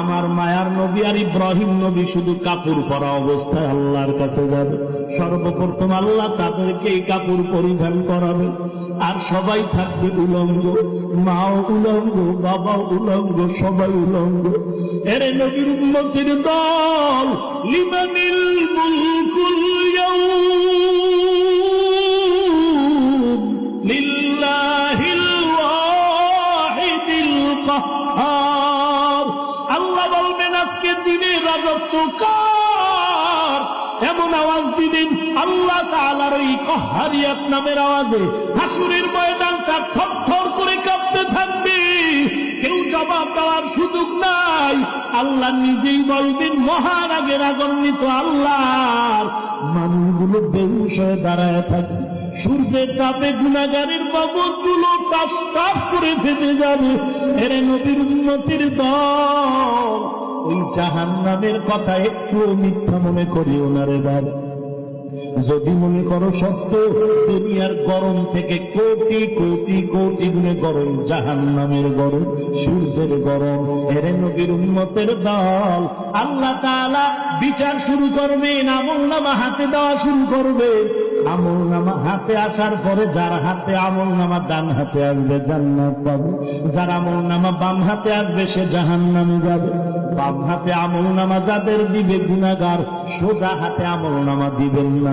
আমার মায়ার নবী আর ইব্রাহিম নবী শুধু কাপড় পরা অবস্থায় আল্লাহর কাছে যাবে। সর্বপ্রথম আল্লাহ তাদেরকে এই কাপড় পরিধান করাবে। আর সবাই থাকবে উলঙ্গ। মাও উলঙ্গ বাবা উলঙ্গ, সবাই উলঙ্গ। এরে নবীর উন্নতির দল লিমানিল মুলকুল লিল্লাহিল ওয়াহিদিল কাহ্হার আল্লাহ বলবেন, আজকে দিনে রাজত্ব কার? এমন আওয়াজ দিবেন, আল্লাহ তাআলার এই কহারিয়াত নামের আওয়াজে হাসুরের ময়দানটা থরথর করে কাঁপতে থাকবে। কেউ জবাব দেওয়ার সুযোগ নাই। আল্লাহ নিজেই বলবেন মহারাগের আগন্বিত আল্লাহ। মানুষগুলো হয়ে দাঁড়ায় থাকবে সূর্যের তাপে গুণাগারের বাবদগুলো টাস টাস করে ফেটে যাবে। এরে নদীর উন্নতির দল ওই জাহান নামের কথা একটু মিথ্যা মনে করি ওনারে বাবা যদি মনে করো সত্য, দুনিয়ার গরম থেকে কোটি কোটি কোটি গুণে গরম জাহান নামের গরম, সূর্যের গরম, এরে নবীর উন্মতের দল। আল্লাহ তাআলা বিচার শুরু করবেন, আমল নামা হাতে দেওয়া শুরু করবে আমল নামা হাতে আসার পরে যার হাতে আমল নামা ডান হাতে আসবে জান্নাত পাবে। যার আমল নামা বাম হাতে আসবে সে জাহান নামে যাবে। বাম হাতে আমল নামা যাদের দিবে গুণাগার সোজা হাতে আমল নামা দিবেন না।